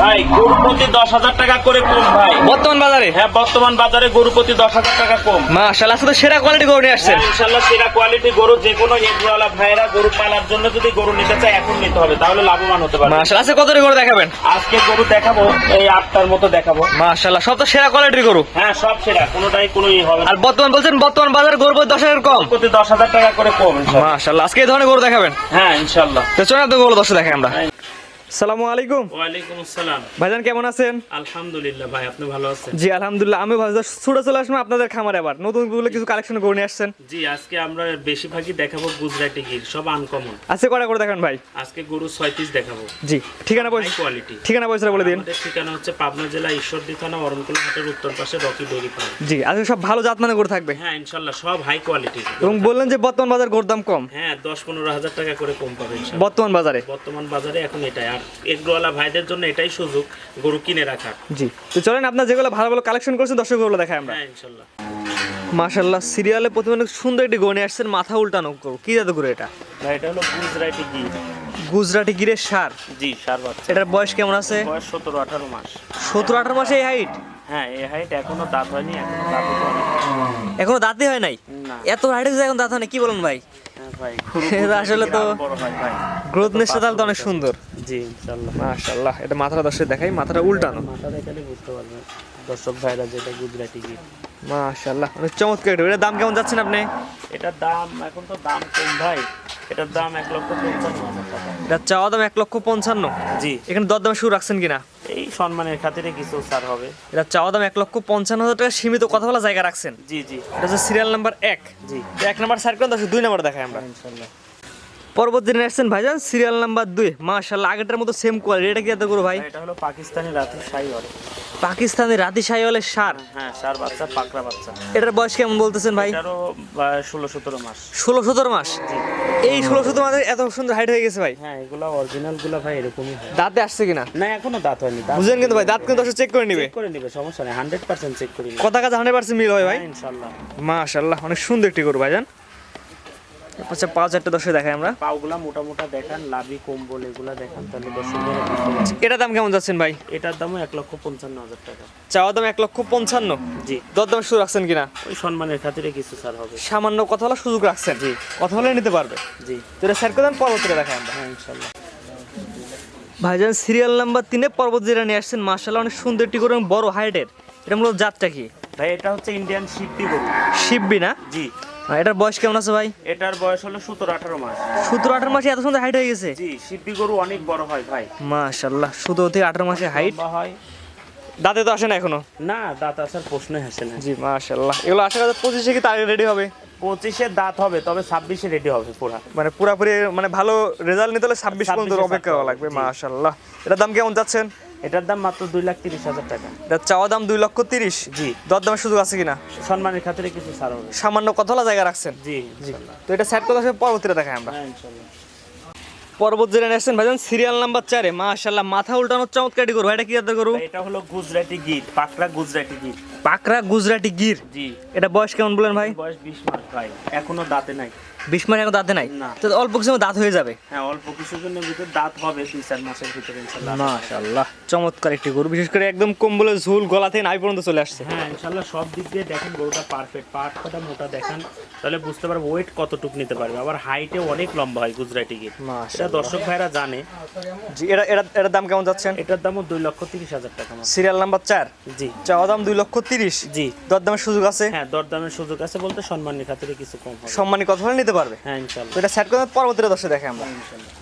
ভাই গরু প্রতি দশ হাজার টাকা করে কম ভাই। বর্তমান বাজারে? হ্যাঁ বর্তমান বাজারে গরু প্রতি দশ হাজার টাকা কম। মাশাআল্লাহ শুধু সেরা কোয়ালিটি গরু নিয়ে আসছেন। হ্যাঁ, ইনশাল্লাহ সেরা কোয়ালিটি গরু যে কোনো এগরওয়ালা ভাইরা গরু পালার জন্য যদি গরু নিতে চায় এখন নিতে হবে তাহলে লাভবান হতে পারবে। মাশাআল্লাহ আজকে কত গরু দেখাবেন? আজকে গরু দেখাবো এই আটটার মতো দেখাবো। মাশাআল্লাহ সব তো সেরা কোয়ালিটির গরু। হ্যাঁ সব সেরা কোনোটাই কোনো ই হবে আর বর্তমান বলছেন বর্তমান বাজারে গরু প্রতি দশ হাজার কম। প্রতি দশ হাজার টাকা করে কম। মাশাআল্লাহ আজকে এই ধরনের গরু দেখাবেন? হ্যাঁ ইনশাল্লাহ তো আপনার গরু দশ দেখাই আমরা। সালামু আলাইকুম। ওয়ালাইকুম আসসালাম। ভাইজান কেমন আছেন? আলহামদুলিল্লাহ ভাই আপনি ভালো আছেন? জি আলহামদুলিল্লাহ আমি ভাই ছুটে চলে আসলাম আপনাদের খামারে আবার। নতুনগুলো কিছু কালেকশন করে নিয়ে আসছেন। জি আজকে আমরা বেশিরভাগই দেখাবো গুজরাটি গির সব আনকমন আজকে কটা করে দেখান ভাই? আজকে গরু ছয় পিস দেখাবো। জি ঠিকানা পয়সা কোয়ালিটি ঠিকানা পয়সা বলে দিন। ঠিকানা হচ্ছে পাবনা জেলা ঈশ্বরদী থানা অরণকুলা হাটের উত্তর পাশে রকি ডেরি ফার্ম। জি আজকে সব ভালো জাত মানে করে থাকবে। হ্যাঁ ইনশাল্লাহ সব হাই কোয়ালিটি এবং বললেন যে বর্তমান বাজার গরুর দাম কম। হ্যাঁ দশ পনেরো হাজার টাকা করে কম পাবে বর্তমান বাজারে? বর্তমান বাজারে এখন এটাই এগরোয়ালা ভাইদের জন্য এটাই সুযোগ গরু কিনে রাখার জি তো চলেন আপনার যেগুলো ভালো ভালো কালেকশন করছেন দর্শকগুলো দেখাই আমরা। হ্যাঁ ইনশাল্লাহ। মাশাল্লাহ সিরিয়ালে প্রথমে অনেক সুন্দর একটি গনে আসছেন মাথা উল্টানো গরু। কি করে এটা? এটা হলো গুজরাটি গি গুজরাটি গিরের সার। জি সার বাচ্চা। এটার বয়স কেমন আছে? বয়স সতেরো আঠারো মাস। সতেরো আঠারো মাসে এই হাইট হ্যাঁ এই হাইট এখনও দাঁত হয়নি এখনও দাঁত এখনও দাঁতই হয় নাই? এত হাইট এখন দাঁত হয় না কি বলেন ভাই? হ্যাঁ ভাই আসলে তো- গ্রোথ নেসটা তো অনেক সুন্দর। জি ইনশাল্লাহ মাশাল্লাহ এটা মাথাটা দর্শক দেখাই মাথাটা উল্টানো। মাথা দেখালে বুঝতে পারবেন দর্শক ভাইরা যেটা গুজরাটি মাশাল্লাহ অনেক চমৎকার এটা দাম কেমন যাচ্ছেন আপনি? এটার দাম এখন তো দাম কম ভাই। এটার দাম এক লক্ষ পঞ্চান্ন এটা চাওয়া দাম এক লক্ষ পঞ্চান্ন। জি। এখানে দর দাম শুরু রাখছেন কিনা? এই সম্মানের খাতিরে কিছু ছাড় হবে। এটা চাওয়া দাম এক লক্ষ পঞ্চান্ন হাজার টাকা সীমিত কথা বলা জায়গা রাখছেন। জি জি। এটা হচ্ছে সিরিয়াল নাম্বার এক। জি। এক নাম্বার সার্কেল দশ দুই নাম্বার দেখাই আমরা। ইনশাল্লাহ পরবর্তী আসছেন ভাইজান সিরিয়াল নাম্বার দুই। মাশাল্লাহ আগেরটার মতো সেম কোয়ালিটি এটা কি এত করো ভাই? এটা হলো পাকিস্তানি সাই হরে পাকিস্তানি রাতি সাইওয়ালের সার। হ্যাঁ সার বাচ্চা পাকড়া বাচ্চা। এটার বয়স কেমন বলতেছেন ভাই? এটারও ষোলো সতেরো মাস। ষোলো সতেরো মাস? এই ষোলো সতেরো মাসে এত সুন্দর হাইট হয়ে গেছে ভাই। হ্যাঁ এগুলা অরিজিনালগুলা ভাই এরকমই হয়। দাঁতে আসছে কিনা? না এখনও দাঁত হয়নি দাঁত বুঝলেন কিন্তু ভাই দাঁত কিন্তু চেক করে নিবে। চেক করে নিবে সমস্যা নেই হান্ড্রেড পার্সেন্ট চেক করে নিবে। কথা কাছে হান্ড্রেড পার্সেন্ট মিল হয় ভাই। হ্যাঁ, ইনশাল্লাহ মাশাল্লাহ অনেক সুন্দর একটি গরু ভাইজান। আচ্ছা পাঁচ চারটে দশে দেখাই আমরা। পাগুলা মোটা মোটা দেখান লাভি কম্বল এগুলা দেখান তাহলে দর্শকদের বুঝতে এটার দাম কেমন যাচ্ছেন ভাই? এটার দামও এক লক্ষ পঞ্চান্ন হাজার টাকা। চাওয়া দাম এক লক্ষ পঞ্চান্ন? জি। দর দাম শুরু রাখছেন কিনা? ওই সম্মানের খাতিরে কিছু ছাড় হবে। সামান্য কথা বলার সুযোগ রাখছেন? জি। কথা বলে নিতে পারবে? জি। তো এটা স্যার করে পরবর্তীতে দেখাই আমরা। হ্যাঁ ইনশাল্লাহ ভাইজান সিরিয়াল নাম্বার তিনে পর্বত যেটা নিয়ে আসছেন। মার্শাল্লাহ অনেক সুন্দর একটি করে বড় হাইটের এটা মূলত জাতটা কি? ভাই এটা হচ্ছে ইন্ডিয়ান শিপটি গরু। শিববি না? জি। এটার বয়স কেমন আছে ভাই? এটার বয়স হলো সতেরো আঠারো মাস। সতেরো আঠারো মাসে এত সুন্দর হাইট হয়ে গেছে? জি শিপটি গরু অনেক বড় হয় ভাই। মাশাল্লাহ সতেরো থেকে আঠারো মাসে হাইট হয়। দাঁতে তো আসে না এখনও? না দাঁত আসার প্রশ্ন আসে না। জি মাশাল্লাহ এগুলো আশা করি পঁচিশে কি তার রেডি হবে? পঁচিশে দাঁত হবে তবে ছাব্বিশে রেডি হবে পুরা। মানে পুরাপুরি মানে ভালো রেজাল্ট নিতে হলে ছাব্বিশ পর্যন্ত 26 অপেক্ষা লাগবে। মাশাল্লাহ এটার দাম কেমন যাচ্ছেন এটার দাম মাত্র দুই লাখ তিরিশ হাজার টাকা। এটা চাওয়া দাম দুই লক্ষ তিরিশ? জি। দর দামের সুযোগ আছে কিনা? সম্মানের খাতিরে কিছু ছাড় হবে। সামান্য কতলা জায়গা রাখছেন? জি জি। তো এটা সেট কথা পরবর্তীতে দেখাই আমরা। হ্যাঁ পর্বত জেনে ভাইজান সিরিয়াল নাম্বার চারে মাশাল্লাহ মাথা উল্টানোর চমৎকার করু এটা কি জাতের গরু? এটা হলো গুজরাটি গির পাকড়া গুজরাটি গির। পাকড়া গুজরাটি গির। জি। এটা বয়স কেমন বলেন ভাই? বয়স বিশ মাস ভাই। এখনও দাঁতে নাই। বিশ মাস এখন দাঁতে নাই। তো অল্প কিছু দাঁত হয়ে যাবে। হ্যাঁ অল্প কিছুদিনের ভিতরে দাঁত হবে দুই চার মাসের ভিতরে ইনশাল্লাহ। মাশাল্লাহ চমৎকার একটি গরু। বিশেষ করে একদম কম্বলের ঝুল গলা থেকে নাভি পর্যন্ত চলে আসছে। হ্যাঁ ইনশাল্লাহ সব দিক দিয়ে দেখেন গরুটা পারফেক্ট পাট কটা মোটা দেখান তাহলে বুঝতে পারব ওয়েট কতটুক নিতে পারবে। আবার হাইটে অনেক লম্বা হয় গুজরাটি গির। এটা দর্শক ভাইরা জানে। জি এটা এটা এটার দাম কেমন যাচ্ছেন? এটার দামও দুই লক্ষ তিরিশ হাজার টাকা। সিরিয়াল নাম্বার চার? জি। চাওয়া দাম দুই লক্ষ তিরিশ? জি। দর দামের সুযোগ আছে? হ্যাঁ দরদামের সুযোগ আছে বলতে সম্মানের খাতিরে কিছু কম সম্মানী কথা হলে নিতে পারবে। হ্যাঁ ইনশাআল্লাহ এটা সেট করে পরবর্তীতে দশে দেখে আমরা। ইনশাল্লাহ।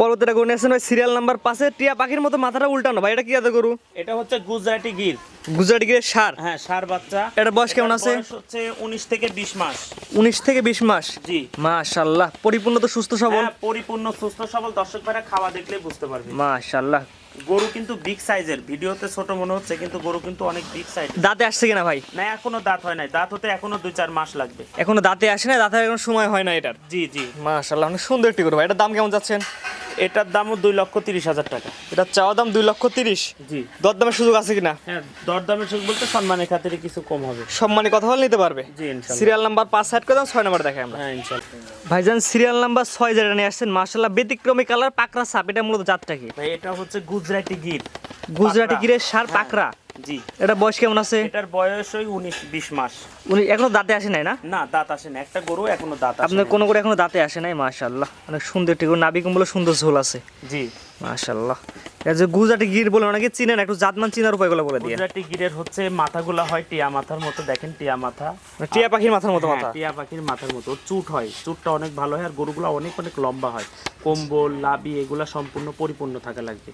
পরবর্তীটা গরু নিয়ে ভাই সিরিয়াল নাম্বার পাশে টিয়া পাখির মতো মাথাটা উল্টানো। ভাই এটা কি জাতের গরু? এটা হচ্ছে গুজরাটি গির। গুজরাটি গিরের সার? হ্যাঁ সার বাচ্চা। এটা বয়স কেমন আছে? হচ্ছে উনিশ থেকে বিশ মাস। উনিশ থেকে বিশ মাস? জি। মাশাল্লাহ পরিপূর্ণ তো সুস্থ সবল। হ্যাঁ পরিপূর্ণ সুস্থ সবল। দর্শক ভাইরা খাওয়া দেখলে বুঝতে পারবে। মাশাল্লাহ গরু কিন্তু বিগ সাইজের ভিডিওতে ছোট মনে হচ্ছে কিন্তু গরু কিন্তু অনেক বিগ সাইজ দাঁতে আসছে কিনা ভাই? না এখনও দাঁত হয় নাই। দাঁত হতে এখনও দুই চার মাস লাগবে। এখনও দাঁতে আসে না দাঁতে এখন সময় হয় না এটার। জি জি। মাশাল্লাহ অনেক সুন্দর একটি গরু ভাই। এটার দাম কেমন যাচ্ছেন? এটার দামও দুই লক্ষ তিরিশ হাজার টাকা। এটা চাওয়া দাম দুই লক্ষ তিরিশ? জি। দর দামের সুযোগ আছে কিনা? হ্যাঁ দরদামের সুযোগ বলতে সম্মানের খাতিরে কিছু কম হবে। সম্মানে কথা বলে নিতে পারবে? জি সিরিয়াল নাম্বার পাঁচ সাইড করে দাম ছয় নাম্বার দেখাই আমরা। হ্যাঁ ইনশাল্লাহ। ভাইজান সিরিয়াল নাম্বার ছয় যেটা নিয়ে আসছেন মার্শাল্লাহ ব্যতিক্রমী কালার পাকড়া সাপ এটা মূলত জাতটা কি? ভাই এটা হচ্ছে গুজরাটি গির। গুজরাটি গিরের সার হ্যাঁ। পাকড়া। জি। এটা বয়স কেমন আছে? এটার বয়স ওই উনিশ বিশ মাস। উনি এখনও দাঁতে আসে নাই না? না দাঁত আসে না একটা গরু এখনও দাঁত আসে আপনার কোনো করে এখনও দাঁতে আসে নাই? মাশাল্লাহ অনেক সুন্দর ঠিক নাবি কম্বলে সুন্দর ঝোল আছে। জি। মাশাল্লাহ এটা যে গুজরাটি গির বলে অনেকে চিনেন একটু জাতমান চিনার উপায়গুলো বলে দিয়ে। গুজরাটি গিরের হচ্ছে মাথাগুলা হয় টিয়া মাথার মতো দেখেন টিয়া মাথা। টিয়া পাখির মাথার মতো হ্যাঁ, মাথা। টিয়া পাখির মাথার মতো চুট হয় চুটটা অনেক ভালো হয় আর গরুগুলো অনেক অনেক লম্বা হয়। কম্বল লাবি এগুলা সম্পূর্ণ পরিপূর্ণ থাকা লাগবে।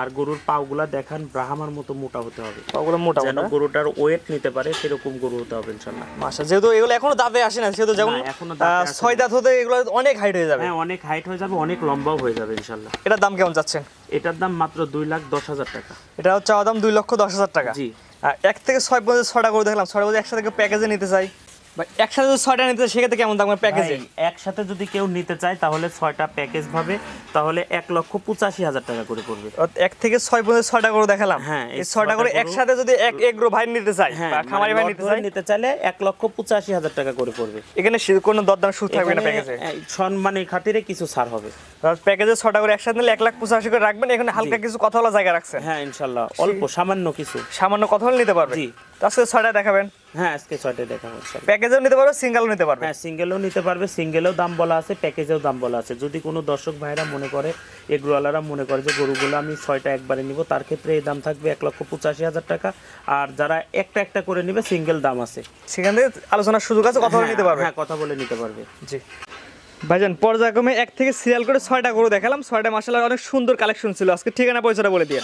আর গরুর পাগুলা দেখান ব্রাহ্মার মতো মোটা হতে হবে। ওগুলো মোটা যেন গরুটার ওয়েট নিতে পারে সেরকম গরু হতে হবে ইনশাল্লাহ। মাশা যেহেতু এগুলো এখনও দাঁতে আসে না সেহেতু যেমন এখনও ছয় দাঁত হতে এগুলো অনেক হাইট হয়ে যাবে। হ্যাঁ অনেক হাইট হয়ে যাবে অনেক লম্বাও হয়ে যাবে ইনশাল্লাহ। এটার দাম কেমন যাচ্ছেন এটার দাম মাত্র দুই লাখ দশ হাজার টাকা। এটা হচ্ছে চাওয়া দাম দুই লক্ষ দশ হাজার টাকা। জি। এক থেকে ছয় পর্যন্ত ছটা করে দেখলাম ছটা পর্যন্ত একসাথে প্যাকেজে নিতে চাই। একসাথে যদি ছয়টা নিতে সেক্ষেত্রে কেমন দাম প্যাকেজে একসাথে যদি কেউ নিতে চায় তাহলে ছয়টা প্যাকেজ ভাবে তাহলে এক লক্ষ পঁচাশি হাজার টাকা করে পড়বে। এক থেকে ছয় পর্যন্ত ছয়টা করে দেখালাম। হ্যাঁ, এই ছয়টা করে একসাথে যদি এক এগ্রো ভাই নিতে চাই হ্যাঁ খামারি ভাই মানে নিতে ধরে নিতে চাইলে এক লক্ষ পঁচাশি হাজার টাকা করে পড়বে। এখানে কোনো দরদাম সুদ থাকবে না প্যাকেজে সম্মানের খাতিরে কিছু ছাড় হবে। প্যাকেজে ছটা করে একসাথে নিলে এক লাখ পঁচাশি করে রাখবেন এখানে হালকা কিছু কথা বলা জায়গা রাখছে। হ্যাঁ ইনশাল্লাহ। অল্প সামান্য কিছু। সামান্য কথা বলে নিতে পারবে। জি। আজকে ছয়টা দেখাবেন? হ্যাঁ আজকে ছয়টা দেখা হচ্ছে প্যাকেজেও নিতে পারবে সিঙ্গেলও নিতে পারবে? হ্যাঁ সিঙ্গেলও নিতে পারবে সিঙ্গেলেও দাম বলা আছে প্যাকেজেও দাম বলা আছে। যদি কোনো দর্শক ভাইরা মনে করে এগুলোওয়ালারা মনে করে যে গরুগুলো আমি ছয়টা একবারে নিব তার ক্ষেত্রে এই দাম থাকবে এক লক্ষ পঁচাশি হাজার টাকা। আর যারা একটা একটা করে নিবে সিঙ্গেল দাম আছে। সেখান থেকে আলোচনার সুযোগ আছে কথা বলে হ্যাঁ, নিতে পারবে। হ্যাঁ কথা বলে নিতে পারবে। জি। ভাইজান পর্যায়ক্রমে এক থেকে সিরিয়াল করে ছয়টা গরু দেখালাম। ছয়টা মাসাল্লাহ অনেক সুন্দর কালেকশন ছিল। আজকে ঠিকানা পয়সাটা বলে দিয়ে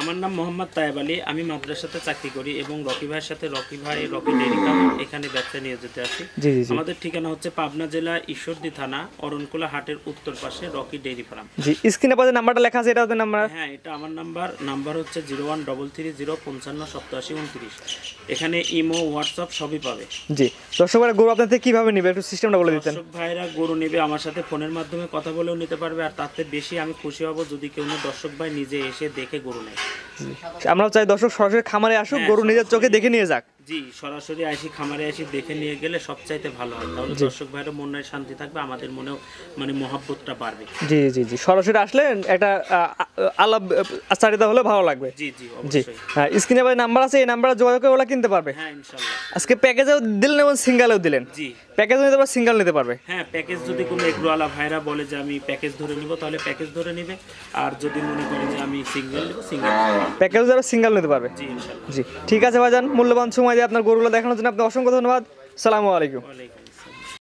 আমার নাম মোহাম্মদ তায়েব আলী। আমি মাদ্রাসাতে চাকরি করি এবং রকি ভাইয়ের সাথে রকি ভাই রকি ডেইরি ফার্ম এখানে ব্যবসা নিয়ে যেতে আমাদের ঠিকানা হচ্ছে পাবনা জেলা ঈশ্বরদী থানা অরণকুলা হাটের উত্তর পাশে রকি ডেইরি ফার্ম। জি স্ক্রিনে পাশে নাম্বারটা লেখা আছে এটা নাম্বার? হ্যাঁ এটা আমার নাম্বার। নাম্বার হচ্ছে zero one double three zero পঞ্চান্ন সপ্তাশি উনত্রিশ। এখানে ইমো হোয়াটসঅ্যাপ সবই পাবে। জি দর্শকরা গরু আপনার থেকে কীভাবে নেবে? একটু সিস্টেমটা বলে দিতেন। দর্শক ভাইরা গরু নেবে আমার সাথে ফোনের মাধ্যমে কথা বলেও নিতে পারবে আর তাতে বেশি আমি খুশি হব যদি কেউ দর্শক ভাই নিজে এসে দেখে গরু নেয়। আমরাও চাই দর্শক সরাসরি খামারে আসুক হ্যাঁ, গরু নিজের চোখে দেখে নিয়ে যাক। জি সরাসরি আসি খামারে আসি দেখে নিয়ে গেলে সবচাইতে ভালো হয়। তাহলে দর্শক ভাইয়ের মনে শান্তি থাকবে আমাদের মনেও মানে মহাব্বতটা বাড়বে। জি জি জি। সরাসরি আসলে একটা আলাপ হলে ভালো লাগবে। জি জি জি। হ্যাঁ স্ক্রিনে পাশে নাম্বার আছে এই নাম্বারে যোগাযোগ করে ওরা কিনতে পারবে। হ্যাঁ ইনশাল্লাহ আজকে প্যাকেজেও দিলেন এবং সিঙ্গেলেও দিলেন। জি। প্যাকেজও নিতে পারবে সিঙ্গেল নিতে পারবে। হ্যাঁ প্যাকেজ যদি কোনো এগ্রোওয়ালা ভাইরা বলে যে আমি প্যাকেজ ধরে নিব তাহলে প্যাকেজ ধরে নিবে। আর যদি মনে করে যে আমি সিঙ্গেল নিব সিঙ্গেল। প্যাকেজ যারা সিঙ্গেল নিতে পারবে। জি ইনশাল্লাহ জি ঠিক আছে ভাইজান মূল্যবান সময় আপনার গরুগুলো দেখানোর জন্য আপনি অসংখ্য ধন্যবাদ। সালামু আলাইকুম।